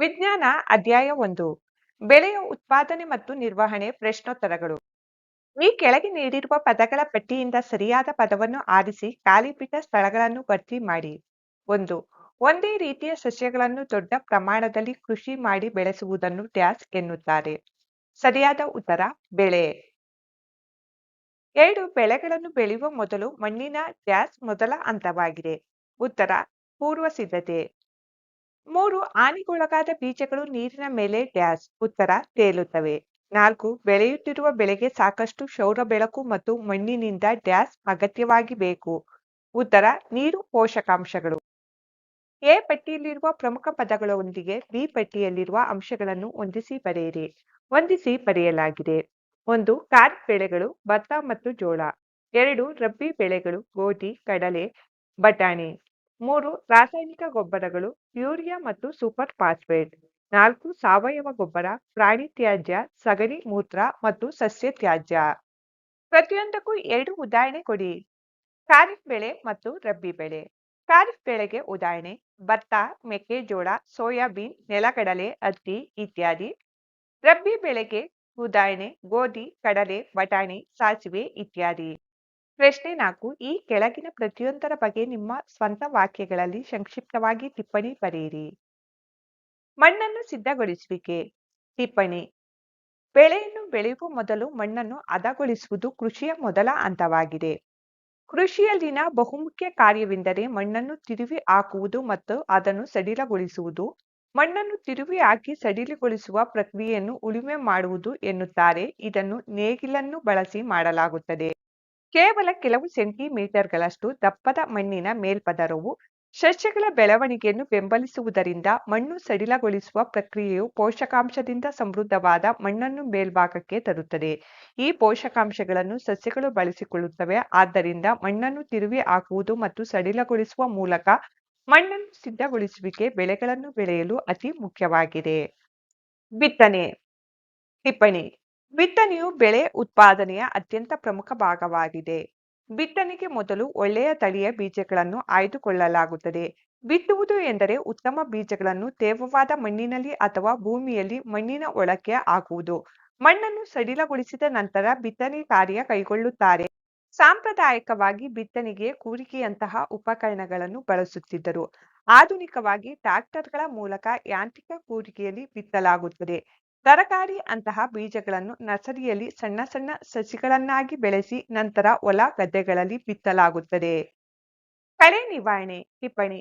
ವಿಜ್ಞಾನ ಅಧ್ಯಾಯ ಒಂದು. ಬೆಳೆಯ ಉತ್ಪಾದನೆ ಮತ್ತು ನಿರ್ವಹಣೆ ಪ್ರಶ್ನೋತ್ತರಗಳು. ಈ ಕೆಳಗೆ ನೀಡಿರುವ ಪದಗಳ ಪಟ್ಟಿಯಿಂದ ಸರಿಯಾದ ಪದವನ್ನು ಆರಿಸಿ ಖಾಲಿ ಬಿಟ್ಟ ಸ್ಥಳಗಳನ್ನು ಭರ್ತಿ ಮಾಡಿ. ಒಂದು, ಒಂದೇ ರೀತಿಯ ಸಸ್ಯಗಳನ್ನು ದೊಡ್ಡ ಪ್ರಮಾಣದಲ್ಲಿ ಕೃಷಿ ಮಾಡಿ ಬೆಳೆಸುವುದನ್ನು ಟ್ಯಾಸ್ ಎನ್ನುತ್ತಾರೆ. ಸರಿಯಾದ ಉತ್ತರ, ಬೆಳೆ. ಎರಡು, ಬೆಳೆಗಳನ್ನು ಬೆಳೆಯುವ ಮೊದಲು ಮಣ್ಣಿನ ಡ್ಯಾಸ್ ಮೊದಲ ಹಂತವಾಗಿದೆ. ಉತ್ತರ ಪೂರ್ವ ಸಿದ್ಧತೆ ಮೂರು ಹಾನಿಗೊಳಗಾದ ಬೀಜಗಳು ನೀರಿನ ಮೇಲೆ ಡ್ಯಾಸ್, ಉತ್ತರ ತೇಲುತ್ತವೆ. ನಾಲ್ಕು, ಬೆಳೆಯುತ್ತಿರುವ ಬೆಳೆಗೆ ಸಾಕಷ್ಟು ಶೌರ ಬೆಳಕು ಮತ್ತು ಮಣ್ಣಿನಿಂದ ಡ್ಯಾಸ್ ಅಗತ್ಯವಾಗಿ ಬೇಕು. ಉತ್ತರ, ನೀರು ಪೋಷಕಾಂಶಗಳು. ಎ ಪಟ್ಟಿಯಲ್ಲಿರುವ ಪ್ರಮುಖ ಪದಗಳೊಂದಿಗೆ ಬಿ ಪಟ್ಟಿಯಲ್ಲಿರುವ ಅಂಶಗಳನ್ನು ಹೊಂದಿಸಿ ಬರೆಯಿರಿ. ಹೊಂದಿಸಿ ಬರೆಯಲಾಗಿದೆ. ಒಂದು, ಖಾರಿಫ್ ಬೆಳೆಗಳು, ಭತ್ತ ಮತ್ತು ಜೋಳ. ಎರಡು, ರಬ್ಬಿ ಬೆಳೆಗಳು, ಗೋಧಿ, ಕಡಲೆ, ಬಟಾಣಿ. ಮೂರು, ರಾಸಾಯನಿಕ ಗೊಬ್ಬರಗಳು, ಯೂರಿಯಾ ಮತ್ತು ಸೂಪರ್ ಫಾಸ್ಫೇಟ್. ನಾಲ್ಕು, ಸಾವಯವ ಗೊಬ್ಬರ, ಪ್ರಾಣಿ ತ್ಯಾಜ್ಯ, ಸಗಣಿ ಮೂತ್ರ ಮತ್ತು ಸಸ್ಯ ತ್ಯಾಜ್ಯ. ಪ್ರತಿಯೊಂದಕ್ಕೂ ಎರಡು ಉದಾಹರಣೆ ಕೊಡಿ. ಖಾರಿಫ್ ಬೆಳೆ ಮತ್ತು ರಬ್ಬಿ ಬೆಳೆ. ಖಾರಿಫ್ ಬೆಳೆಗೆ ಉದಾಹರಣೆ, ಭತ್ತ, ಮೆಕ್ಕೆಜೋಳ, ಸೋಯಾಬೀನ್, ನೆಲಗಡಲೆ, ಹತ್ತಿ ಇತ್ಯಾದಿ. ರಬ್ಬಿ ಬೆಳೆಗೆ ಉದಾಹರಣೆ, ಗೋಧಿ, ಕಡಲೆ, ಬಟಾಣಿ, ಸಾಸಿವೆ ಇತ್ಯಾದಿ. ಪ್ರಶ್ನೆ ನಾಲ್ಕು, ಈ ಕೆಳಗಿನ ಪ್ರತಿಯೊಂದರ ಬಗ್ಗೆ ನಿಮ್ಮ ಸ್ವಂತ ವಾಕ್ಯಗಳಲ್ಲಿ ಸಂಕ್ಷಿಪ್ತವಾಗಿ ಟಿಪ್ಪಣಿ ಬರೆಯಿರಿ. ಮಣ್ಣನ್ನು ಸಿದ್ಧಗೊಳಿಸುವಿಕೆ. ಟಿಪ್ಪಣಿ, ಬೆಳೆಯನ್ನು ಬೆಳೆಯುವ ಮೊದಲು ಮಣ್ಣನ್ನು ಹದಗೊಳಿಸುವುದು ಕೃಷಿಯ ಮೊದಲ ಹಂತವಾಗಿದೆ. ಕೃಷಿಯಲ್ಲಿನ ಬಹುಮುಖ್ಯ ಕಾರ್ಯವೆಂದರೆ ಮಣ್ಣನ್ನು ತಿರುವಿ ಹಾಕುವುದು ಮತ್ತು ಅದನ್ನು ಸಡಿಲಗೊಳಿಸುವುದು. ಮಣ್ಣನ್ನು ತಿರುವಿ ಹಾಕಿ ಸಡಿಲಗೊಳಿಸುವ ಪ್ರಕ್ರಿಯೆಯನ್ನು ಉಳುಮೆ ಮಾಡುವುದು ಎನ್ನುತ್ತಾರೆ. ಇದನ್ನು ನೇಗಿಲನ್ನು ಬಳಸಿ ಮಾಡಲಾಗುತ್ತದೆ. ಕೇವಲ ಕೆಲವು ಸೆಂಟಿಮೀಟರ್ಗಳಷ್ಟು ದಪ್ಪದ ಮಣ್ಣಿನ ಮೇಲ್ಪದರವು ಸಸ್ಯಗಳ ಬೆಳವಣಿಗೆಯನ್ನು ಬೆಂಬಲಿಸುವುದರಿಂದ ಮಣ್ಣು ಸಡಿಲಗೊಳಿಸುವ ಪ್ರಕ್ರಿಯೆಯು ಪೋಷಕಾಂಶದಿಂದ ಸಮೃದ್ಧವಾದ ಮಣ್ಣನ್ನು ಮೇಲ್ಭಾಗಕ್ಕೆ ತರುತ್ತದೆ. ಈ ಪೋಷಕಾಂಶಗಳನ್ನು ಸಸ್ಯಗಳು ಬಳಸಿಕೊಳ್ಳುತ್ತವೆ. ಆದ್ದರಿಂದ ಮಣ್ಣನ್ನು ತಿರುವಿ ಹಾಕುವುದು ಮತ್ತು ಸಡಿಲಗೊಳಿಸುವ ಮೂಲಕ ಮಣ್ಣನ್ನು ಸಿದ್ಧಗೊಳಿಸುವಿಕೆ ಬೆಳೆಗಳನ್ನು ಬೆಳೆಯಲು ಅತಿ ಮುಖ್ಯವಾಗಿದೆ. ಬಿತ್ತನೆ, ಟಿಪ್ಪಣಿ ಬಿತ್ತನೆಯು ಬೆಳೆ ಉತ್ಪಾದನೆಯ ಅತ್ಯಂತ ಪ್ರಮುಖ ಭಾಗವಾಗಿದೆ. ಬಿತ್ತನೆಗೆ ಮೊದಲು ಒಳ್ಳೆಯ ತಳಿಯ ಬೀಜಗಳನ್ನು ಆಯ್ದುಕೊಳ್ಳಲಾಗುತ್ತದೆ. ಬಿತ್ತುವುದು ಎಂದರೆ ಉತ್ತಮ ಬೀಜಗಳನ್ನು ತೇವವಾದ ಮಣ್ಣಿನಲ್ಲಿ ಅಥವಾ ಭೂಮಿಯಲ್ಲಿ ಮಣ್ಣಿನ ಒಳಕ್ಕೆ ಹಾಕುವುದು. ಮಣ್ಣನ್ನು ಸಡಿಲಗೊಳಿಸಿದ ನಂತರ ಬಿತ್ತನೆ ಕಾರ್ಯ ಕೈಗೊಳ್ಳುತ್ತಾರೆ. ಸಾಂಪ್ರದಾಯಿಕವಾಗಿ ಬಿತ್ತನೆಗೆ ಕೂರಿಕೆಯಂತಹ ಉಪಕರಣಗಳನ್ನು ಬಳಸುತ್ತಿದ್ದರು. ಆಧುನಿಕವಾಗಿ ಟ್ರಾಕ್ಟರ್ಗಳ ಮೂಲಕ ಯಾಂತ್ರಿಕ ಕೂರಿಕೆಯಲ್ಲಿ ಬಿತ್ತಲಾಗುತ್ತದೆ. ತರಕಾರಿ ಅಂತಹ ಬೀಜಗಳನ್ನು ನರ್ಸರಿಯಲ್ಲಿ ಸಣ್ಣ ಸಣ್ಣ ಸಸಿಗಳನ್ನಾಗಿ ಬೆಳೆಸಿ ನಂತರ ಹೊಲ ಗದ್ದೆಗಳಲ್ಲಿ ಬಿತ್ತಲಾಗುತ್ತದೆ. ಕಳೆ ನಿವಾರಣೆ, ಟಿಪ್ಪಣಿ.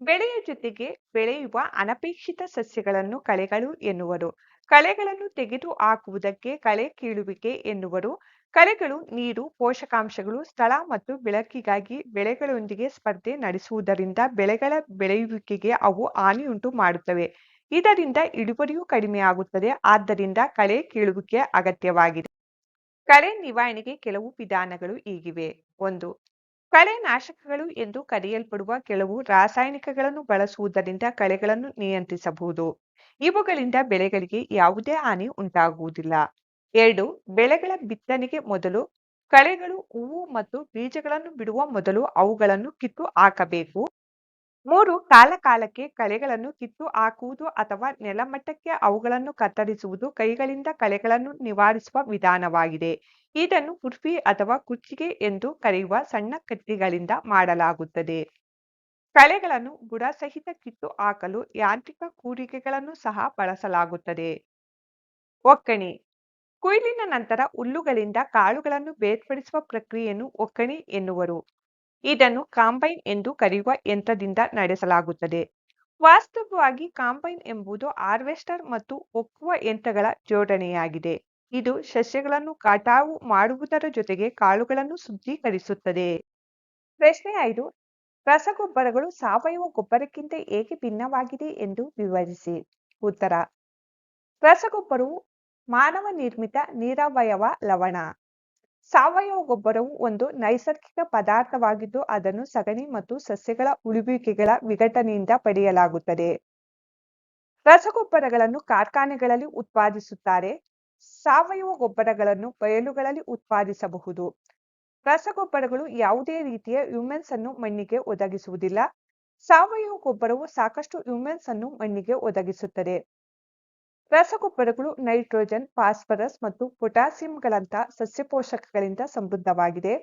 ಬೆಳೆಯ ಜೊತೆಗೆ ಬೆಳೆಯುವ ಅನಪೇಕ್ಷಿತ ಸಸ್ಯಗಳನ್ನು ಕಳೆಗಳು ಎನ್ನುವರು. ಕಳೆಗಳನ್ನು ತೆಗೆದು ಹಾಕುವುದಕ್ಕೆ ಕಳೆ ಕೀಳುವಿಕೆ ಎನ್ನುವರು. ಕಳೆಗಳು ನೀರು, ಪೋಷಕಾಂಶಗಳು, ಸ್ಥಳ ಮತ್ತು ಬೆಳಕಿಗಾಗಿ ಬೆಳೆಗಳೊಂದಿಗೆ ಸ್ಪರ್ಧೆ ನಡೆಸುವುದರಿಂದ ಬೆಳೆಗಳ ಬೆಳೆಯುವಿಕೆಗೆ ಅವು ಹಾನಿಯುಂಟು ಮಾಡುತ್ತವೆ. ಇದರಿಂದ ಇಳುವರಿಯೂ ಕಡಿಮೆಯಾಗುತ್ತದೆ ಆದ್ದರಿಂದ ಕಳೆ ಕೀಳುವಿಕೆ ಅಗತ್ಯವಾಗಿದೆ. ಕಳೆ ನಿವಾರಣೆಗೆ ಕೆಲವು ವಿಧಾನಗಳು ಈಗಿವೆ. ಒಂದು ಕಳೆ ನಾಶಕಗಳು ಎಂದು ಕರೆಯಲ್ಪಡುವ ಕೆಲವು ರಾಸಾಯನಿಕಗಳನ್ನು ಬಳಸುವುದರಿಂದ ಕಳೆಗಳನ್ನು ನಿಯಂತ್ರಿಸಬಹುದು. ಇವುಗಳಿಂದ ಬೆಳೆಗಳಿಗೆ ಯಾವುದೇ ಹಾನಿ ಉಂಟಾಗುವುದಿಲ್ಲ. ಎರಡು, ಬೆಳೆಗಳ ಬಿತ್ತನೆಗೆ ಮೊದಲು ಕಳೆಗಳು, ಹೂವು ಮತ್ತು ಬೀಜಗಳನ್ನು ಬಿಡುವ ಮೊದಲು ಅವುಗಳನ್ನು ಕಿತ್ತು ಹಾಕಬೇಕು. ಮೂರು ಕಾಲಕಾಲಕ್ಕೆ ಕಳೆಗಳನ್ನು ಕಿತ್ತು ಹಾಕುವುದು ಅಥವಾ ನೆಲಮಟ್ಟಕ್ಕೆ ಅವುಗಳನ್ನು ಕತ್ತರಿಸುವುದು ಕೈಗಳಿಂದ ಕಳೆಗಳನ್ನು ನಿವಾರಿಸುವ ವಿಧಾನವಾಗಿದೆ. ಇದನ್ನು ಕುರ್ಫಿ ಅಥವಾ ಕುಚ್ಚಿಗೆ ಎಂದು ಕರೆಯುವ ಸಣ್ಣ ಕತ್ತಿಗಳಿಂದ ಮಾಡಲಾಗುತ್ತದೆ. ಕಳೆಗಳನ್ನು ಬುಡ ಸಹಿತ ಕಿತ್ತು ಹಾಕಲು ಯಾಂತ್ರಿಕ ಕೂರಿಕೆಗಳನ್ನು ಸಹ ಬಳಸಲಾಗುತ್ತದೆ. ಒಕ್ಕಣೆ. ಕೊಯ್ಲಿನ ನಂತರ ಹುಲ್ಲುಗಳಿಂದ ಕಾಳುಗಳನ್ನು ಬೇರ್ಪಡಿಸುವ ಪ್ರಕ್ರಿಯೆಯನ್ನು ಒಕ್ಕಣೆ ಎನ್ನುವರು. ಇದನ್ನು ಕಾಂಬೈನ್ ಎಂದು ಕರೆಯುವ ಯಂತ್ರದಿಂದ ನಡೆಸಲಾಗುತ್ತದೆ. ವಾಸ್ತವವಾಗಿ ಕಾಂಬೈನ್ ಎಂಬುದು ಹಾರ್ವೆಸ್ಟರ್ ಮತ್ತು ಒಕ್ಕುವ ಯಂತ್ರಗಳ ಜೋಡಣೆಯಾಗಿದೆ. ಇದು ಸಸ್ಯಗಳನ್ನು ಕಟಾವು ಮಾಡುವುದರ ಜೊತೆಗೆ ಕಾಳುಗಳನ್ನು ಶುದ್ಧೀಕರಿಸುತ್ತದೆ. ಪ್ರಶ್ನೆ ಐದು, ರಸಗೊಬ್ಬರಗಳು ಸಾವಯವ ಗೊಬ್ಬರಕ್ಕಿಂತ ಹೇಗೆ ಭಿನ್ನವಾಗಿದೆ ಎಂದು ವಿವರಿಸಿ. ಉತ್ತರ, ರಸಗೊಬ್ಬರವು ಮಾನವ ನಿರ್ಮಿತ ನೀರಾವಯವ ಲವಣ. ಸಾವಯವ ಗೊಬ್ಬರವು ಒಂದು ನೈಸರ್ಗಿಕ ಪದಾರ್ಥವಾಗಿದ್ದು ಅದನ್ನು ಸಗಣಿ ಮತ್ತು ಸಸ್ಯಗಳ ಉಳುವಿಕೆಗಳ ವಿಘಟನೆಯಿಂದ ಪಡೆಯಲಾಗುತ್ತದೆ. ರಸಗೊಬ್ಬರಗಳನ್ನು ಕಾರ್ಖಾನೆಗಳಲ್ಲಿ ಉತ್ಪಾದಿಸುತ್ತಾರೆ. ಸಾವಯವ ಗೊಬ್ಬರಗಳನ್ನು ಬಯಲುಗಳಲ್ಲಿ ಉತ್ಪಾದಿಸಬಹುದು. ರಸಗೊಬ್ಬರಗಳು ಯಾವುದೇ ರೀತಿಯ ಹ್ಯೂಮೆನ್ಸ್ ಅನ್ನು ಮಣ್ಣಿಗೆ ಒದಗಿಸುವುದಿಲ್ಲ. ಸಾವಯವ ಗೊಬ್ಬರವು ಸಾಕಷ್ಟು ಹ್ಯೂಮೆನ್ಸ್ ಅನ್ನು ಮಣ್ಣಿಗೆ ಒದಗಿಸುತ್ತದೆ. ರಸಗೊಬ್ಬರಗಳು ನೈಟ್ರೋಜನ್, ಫಾಸ್ಫರಸ್ ಮತ್ತು ಪೊಟ್ಯಾಸಿಯಂಗಳಂತಹ ಸಸ್ಯ ಪೋಷಕಗಳಿಂದ ಸಮೃದ್ಧವಾಗಿದೆ.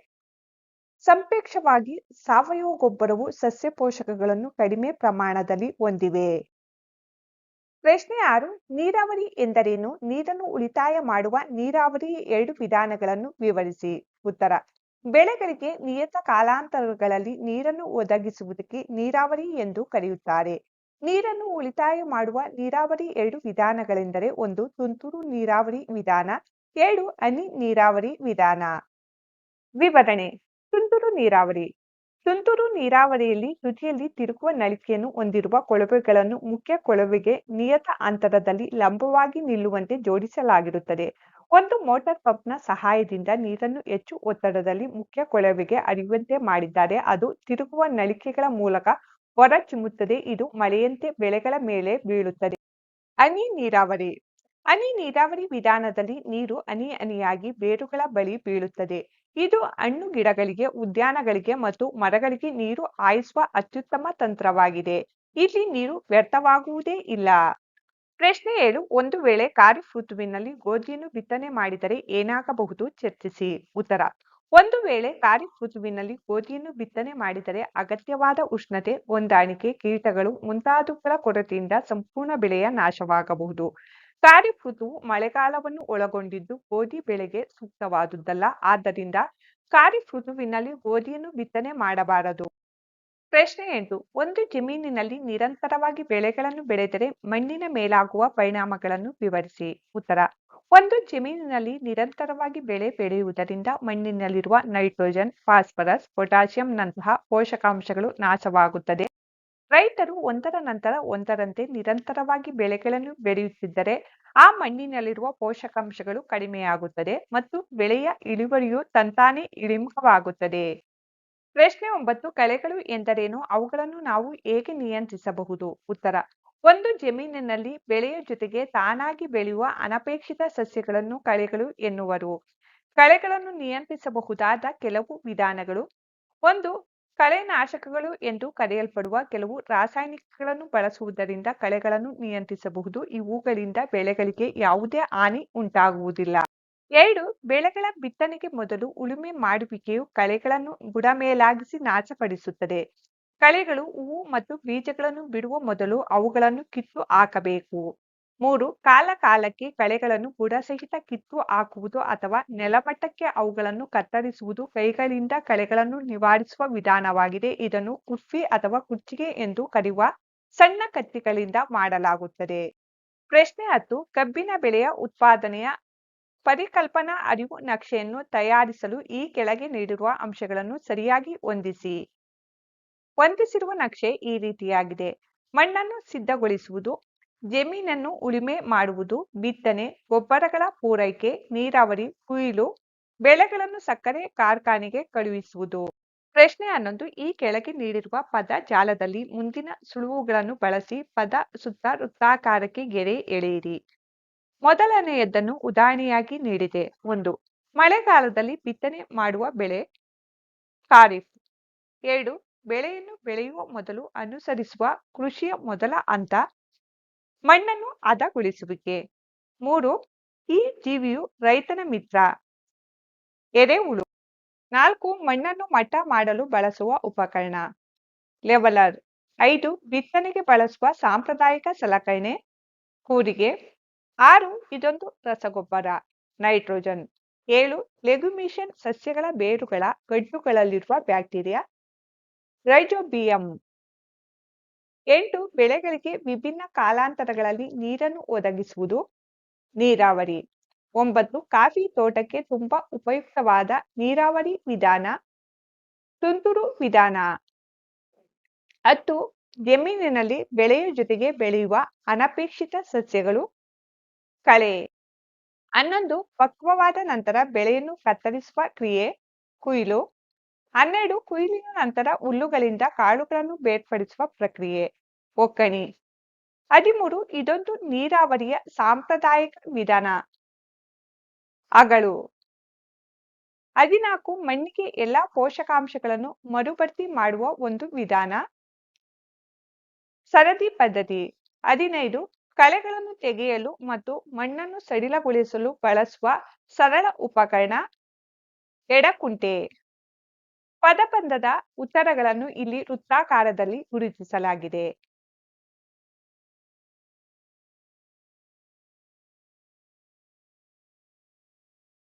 ಸಂಪೇಕ್ಷವಾಗಿ ಸಾವಯವ ಗೊಬ್ಬರವು ಸಸ್ಯ ಪೋಷಕಗಳನ್ನು ಕಡಿಮೆ ಪ್ರಮಾಣದಲ್ಲಿ ಹೊಂದಿವೆ. ಪ್ರಶ್ನೆ ಆರು, ನೀರಾವರಿ ಎಂದರೇನು? ನೀರನ್ನು ಉಳಿತಾಯ ಮಾಡುವ ನೀರಾವರಿ ಎರಡು ವಿಧಾನಗಳನ್ನು ವಿವರಿಸಿ. ಉತ್ತರ, ಬೆಳೆಗಳಿಗೆ ನಿಯತ ಕಾಲಾಂತರಗಳಲ್ಲಿ ನೀರನ್ನು ಒದಗಿಸುವುದಕ್ಕೆ ನೀರಾವರಿ ಎಂದು ಕರೆಯುತ್ತಾರೆ. ನೀರನ್ನು ಉಳಿತಾಯ ಮಾಡುವ ನೀರಾವರಿ ಎರಡು ವಿಧಾನಗಳೆಂದರೆ ಒಂದು ತುಂತುರು ನೀರಾವರಿ ವಿಧಾನ, ಎರಡು ಹನಿ ನೀರಾವರಿ ವಿಧಾನ. ವಿವರಣೆ, ತುಂತುರು ನೀರಾವರಿ. ತುಂತುರು ನೀರಾವರಿಯಲ್ಲಿ ತುದಿಯಲ್ಲಿ ತಿರುಗುವ ನಳಿಕೆಯನ್ನು ಹೊಂದಿರುವ ಕೊಳವೆಗಳನ್ನು ಮುಖ್ಯ ಕೊಳವೆಗೆ ನಿಯತ ಅಂತರದಲ್ಲಿ ಲಂಬವಾಗಿ ನಿಲ್ಲುವಂತೆ ಜೋಡಿಸಲಾಗಿರುತ್ತದೆ. ಒಂದು ಮೋಟಾರ್ ಪಂಪ್ನ ಸಹಾಯದಿಂದ ನೀರನ್ನು ಹೆಚ್ಚು ಒತ್ತಡದಲ್ಲಿ ಮುಖ್ಯ ಕೊಳವೆಗೆ ಹರಿಯುವಂತೆ ಮಾಡಿದ್ದಾರೆ. ಅದು ತಿರುಗುವ ನಳಿಕೆಗಳ ಮೂಲಕ ಹೊರ ಚಿಮ್ಮುತ್ತದೆ ಇದು ಮಳೆಯಂತೆ ಬೆಳೆಗಳ ಮೇಲೆ ಬೀಳುತ್ತದೆ. ಹನಿ ನೀರಾವರಿ. ಹನಿ ನೀರಾವರಿ ವಿಧಾನದಲ್ಲಿ ನೀರು ಹನಿ ಹನಿಯಾಗಿ ಬೇರುಗಳ ಬಳಿ ಬೀಳುತ್ತದೆ. ಇದು ಹಣ್ಣು ಗಿಡಗಳಿಗೆ, ಉದ್ಯಾನಗಳಿಗೆ ಮತ್ತು ಮರಗಳಿಗೆ ನೀರು ಹಾಯಿಸುವ ಅತ್ಯುತ್ತಮ ತಂತ್ರವಾಗಿದೆ. ಇಲ್ಲಿ ನೀರು ವ್ಯರ್ಥವಾಗುವುದೇ ಇಲ್ಲ. ಪ್ರಶ್ನೆ ಏಳು. ಒಂದು ವೇಳೆ ಖಾರಿಫ್ ಋತುವಿನಲ್ಲಿ ಗೋಧಿಯನ್ನು ಬಿತ್ತನೆ ಮಾಡಿದರೆ ಏನಾಗಬಹುದು? ಚರ್ಚಿಸಿ. ಉತ್ತರ. ಒಂದು ವೇಳೆ ಖಾರಿಫ್ ಋತುವಿನಲ್ಲಿ ಗೋಧಿಯನ್ನು ಬಿತ್ತನೆ ಮಾಡಿದರೆ ಅಗತ್ಯವಾದ ಉಷ್ಣತೆ, ಹೊಂದಾಣಿಕೆ ಕೀಟಗಳು ಮುಂತಾದವುಗಳ ಕೊರತೆಯಿಂದ ಸಂಪೂರ್ಣ ಬೆಳೆಯ ನಾಶವಾಗಬಹುದು. ಖಾರಿಫ್ ಋತುವು ಮಳೆಗಾಲವನ್ನು ಒಳಗೊಂಡಿದ್ದು ಗೋಧಿ ಬೆಳೆಗೆ ಸೂಕ್ತವಾದುದಲ್ಲ ಆದ್ದರಿಂದ ಖಾರಿಫ್ ಋತುವಿನಲ್ಲಿ ಗೋಧಿಯನ್ನು ಬಿತ್ತನೆ ಮಾಡಬಾರದು. ಪ್ರಶ್ನೆ ಎಂಟು. ಒಂದು ಜಮೀನಿನಲ್ಲಿ ನಿರಂತರವಾಗಿ ಬೆಳೆಗಳನ್ನು ಬೆಳೆದರೆ ಮಣ್ಣಿನ ಮೇಲಾಗುವ ಪರಿಣಾಮಗಳನ್ನು ವಿವರಿಸಿ. ಉತ್ತರ. ಒಂದು ಜಮೀನಿನಲ್ಲಿ ನಿರಂತರವಾಗಿ ಬೆಳೆ ಬೆಳೆಯುವುದರಿಂದ ಮಣ್ಣಿನಲ್ಲಿರುವ ನೈಟ್ರೋಜನ್, ಫಾಸ್ಫರಸ್ ಪೊಟ್ಯಾಸಿಯಂನಂತಹ ಪೋಷಕಾಂಶಗಳು ನಾಶವಾಗುತ್ತದೆ. ರೈತರು ಒಂದರ ನಂತರ ಒಂದರಂತೆ ನಿರಂತರವಾಗಿ ಬೆಳೆಗಳನ್ನು ಬೆಳೆಯುತ್ತಿದ್ದರೆ ಆ ಮಣ್ಣಿನಲ್ಲಿರುವ ಪೋಷಕಾಂಶಗಳು ಕಡಿಮೆಯಾಗುತ್ತದೆ ಮತ್ತು ಬೆಳೆಯ ಇಳುವರಿಯು ತಂತಾನೇ ಇಳಿಮುಖವಾಗುತ್ತದೆ. ಪ್ರಶ್ನೆ ಒಂಬತ್ತು, ಕಳೆಗಳು ಎಂದರೇನು? ಅವುಗಳನ್ನು ನಾವು ಹೇಗೆ ನಿಯಂತ್ರಿಸಬಹುದು? ಉತ್ತರ ಒಂದು ಜಮೀನಿನಲ್ಲಿ ಬೆಳೆಯ ಜೊತೆಗೆ ತಾನಾಗಿ ಬೆಳೆಯುವ ಅನಪೇಕ್ಷಿತ ಸಸ್ಯಗಳನ್ನು ಕಳೆಗಳು ಎನ್ನುವರು. ಕಳೆಗಳನ್ನು ನಿಯಂತ್ರಿಸಬಹುದಾದ ಕೆಲವು ವಿಧಾನಗಳು. ಒಂದು ಕಳೆನಾಶಕಗಳು ಎಂದು ಕರೆಯಲ್ಪಡುವ ಕೆಲವು ರಾಸಾಯನಿಕಗಳನ್ನು ಬಳಸುವುದರಿಂದ ಕಳೆಗಳನ್ನು ನಿಯಂತ್ರಿಸಬಹುದು. ಇವುಗಳಿಂದ ಬೆಳೆಗಳಿಗೆ ಯಾವುದೇ ಹಾನಿ ಉಂಟಾಗುವುದಿಲ್ಲ. ಎರಡು, ಬೆಳೆಗಳ ಬಿತ್ತನೆಗೆ ಮೊದಲು ಉಳುಮೆ ಮಾಡುವಿಕೆಯು ಕಳೆಗಳನ್ನು ಬುಡಮೇಲಾಗಿಸಿ ನಾಶಪಡಿಸುತ್ತದೆ. ಕಳೆಗಳು ಹೂವು ಮತ್ತು ಬೀಜಗಳನ್ನು ಬಿಡುವ ಮೊದಲು ಅವುಗಳನ್ನು ಕಿತ್ತು ಹಾಕಬೇಕು. ಮೂರು, ಕಾಲ ಕಾಲಕ್ಕೆ ಕಳೆಗಳನ್ನು ಬುಡಸಹಿತ ಕಿತ್ತು ಹಾಕುವುದು ಅಥವಾ ನೆಲಮಟ್ಟಕ್ಕೆ ಅವುಗಳನ್ನು ಕತ್ತರಿಸುವುದು ಕೈಗಳಿಂದ ಕಳೆಗಳನ್ನು ನಿವಾರಿಸುವ ವಿಧಾನವಾಗಿದೆ. ಇದನ್ನು ಕುಫ್ಫಿ ಅಥವಾ ಕುಚ್ಚಿಗೆ ಎಂದು ಕರೆಯುವ ಸಣ್ಣ ಕತ್ತಿಗಳಿಂದ ಮಾಡಲಾಗುತ್ತದೆ. ಪ್ರಶ್ನೆ ಹತ್ತು, ಕಬ್ಬಿನ ಬೆಳೆಯ ಉತ್ಪಾದನೆಯ ಪರಿಕಲ್ಪನಾ ಅರಿವು ನಕ್ಷೆಯನ್ನು ತಯಾರಿಸಲು ಈ ಕೆಳಗೆ ನೀಡಿರುವ ಅಂಶಗಳನ್ನು ಸರಿಯಾಗಿ ಹೊಂದಿಸಿ. ಹೊಂದಿಸಿರುವ ನಕ್ಷೆ ಈ ರೀತಿಯಾಗಿದೆ. ಮಣ್ಣನ್ನು ಸಿದ್ಧಗೊಳಿಸುವುದು, ಜಮೀನನ್ನು ಉಳುಮೆ ಮಾಡುವುದು, ಬಿತ್ತನೆ, ಗೊಬ್ಬರಗಳ ಪೂರೈಕೆ, ನೀರಾವರಿ, ಕುಯಿಲು, ಬೆಳೆಗಳನ್ನು ಸಕ್ಕರೆ ಕಾರ್ಖಾನೆಗೆ ಕಳುಹಿಸುವುದು. ಪ್ರಶ್ನೆ ಹನ್ನೊಂದು, ಈ ಕೆಳಗೆ ನೀಡಿರುವ ಪದ ಜಾಲದಲ್ಲಿ ಮುಂದಿನ ಸುಳುವುಗಳನ್ನು ಬಳಸಿ ಪದ ಸುತ್ತ ವೃತ್ತಾಕಾರಕ್ಕೆ ಗೆರೆ ಎಳೆಯಿರಿ. ಮೊದಲನೆಯದನ್ನು ಉದಾಹರಣೆಯಾಗಿ ನೀಡಿದೆ. ಒಂದು, ಮಳೆಗಾಲದಲ್ಲಿ ಬಿತ್ತನೆ ಮಾಡುವ ಬೆಳೆ. ಖಾರಿಫ್ ಎರಡು ಬೆಳೆಯನ್ನು ಬೆಳೆಯುವ ಮೊದಲು ಅನುಸರಿಸುವ ಕೃಷಿಯ ಮೊದಲ ಹಂತ ಮಣ್ಣನ್ನು ಹದಗೊಳಿಸುವಿಕೆ. ಮೂರು, ಈ ಜೀವಿಯು ರೈತನ ಮಿತ್ರ. ಎರೆಹುಳು ನಾಲ್ಕು, ಮಣ್ಣನ್ನು ಮಟ್ಟ ಮಾಡಲು ಬಳಸುವ ಉಪಕರಣ. ಲೆವಲರ್. ಐದು, ಬಿತ್ತನೆಗೆ ಬಳಸುವ ಸಾಂಪ್ರದಾಯಿಕ ಸಲಕರಣೆ. ಕೂರಿಗೆ. ಆರು, ಇದೊಂದು ರಸಗೊಬ್ಬರ, ನೈಟ್ರೋಜನ್. ಏಳು, ಲೆಗುಮಿಷನ್ ಸಸ್ಯಗಳ ಬೇರುಗಳ ಗಡ್ಡುಗಳಲ್ಲಿರುವ ಬ್ಯಾಕ್ಟೀರಿಯಾ. ರೈಜೋಬಿಯಂ ಎಂಟು, ಬೆಳೆಗಳಿಗೆ ವಿಭಿನ್ನ ಕಾಲಾಂತರಗಳಲ್ಲಿ ನೀರನ್ನು ಒದಗಿಸುವುದು. ನೀರಾವರಿ. ಒಂಬತ್ತು, ಕಾಫಿ ತೋಟಕ್ಕೆ ತುಂಬಾ ಉಪಯುಕ್ತವಾದ ನೀರಾವರಿ ವಿಧಾನ. ತುಂತುರು ವಿಧಾನ. ಹತ್ತು, ಜಮೀನಿನಲ್ಲಿ ಬೆಳೆಯ ಜೊತೆಗೆ ಬೆಳೆಯುವ ಅನಪೇಕ್ಷಿತ ಸಸ್ಯಗಳು. ಕಳೆ. ಹನ್ನೊಂದು, ಪಕ್ವವಾದ ನಂತರ ಬೆಳೆಯನ್ನು ಕತ್ತರಿಸುವ ಕ್ರಿಯೆ. ಕುಯಿಲು. ಹನ್ನೆರಡು ಕುಯಿಲಿನ ನಂತರ ಹುಲ್ಲುಗಳಿಂದ ಕಾಳುಗಳನ್ನು ಬೇರ್ಪಡಿಸುವ ಪ್ರಕ್ರಿಯೆ. ಒಕ್ಕಣಿ. ಹದಿಮೂರು ಇದೊಂದು ನೀರಾವರಿಯ ಸಾಂಪ್ರದಾಯಿಕ ವಿಧಾನ. ಅಗಳು ಹದಿನಾಲ್ಕು ಮಣ್ಣಿಗೆ ಎಲ್ಲಾ ಪೋಷಕಾಂಶಗಳನ್ನು ಮರುಭರ್ತಿ ಮಾಡುವ ಒಂದು ವಿಧಾನ. ಸರದಿ ಪದ್ಧತಿ. ಹದಿನೈದು ಕಳೆಗಳನ್ನು ತೆಗೆಯಲು ಮತ್ತು ಮಣ್ಣನ್ನು ಸಡಿಲಗೊಳಿಸಲು ಬಳಸುವ ಸರಳ ಉಪಕರಣ. ಎಡಕುಂಟೆ. ಪದಬಂಧದ ಉತ್ತರಗಳನ್ನು ಇಲ್ಲಿ ವೃತ್ತಾಕಾರದಲ್ಲಿ ಗುರುತಿಸಲಾಗಿದೆ.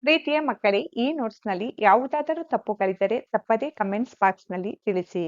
ಪ್ರೀತಿಯ ಮಕ್ಕಳೇ, ಈ ನೋಟ್ಸ್ನಲ್ಲಿ ಯಾವುದಾದರೂ ತಪ್ಪು ತಪ್ಪುಗಳಿದ್ದರೆ ತಪ್ಪದೇ ಕಮೆಂಟ್ಸ್ ಬಾಕ್ಸ್ನಲ್ಲಿ ತಿಳಿಸಿ.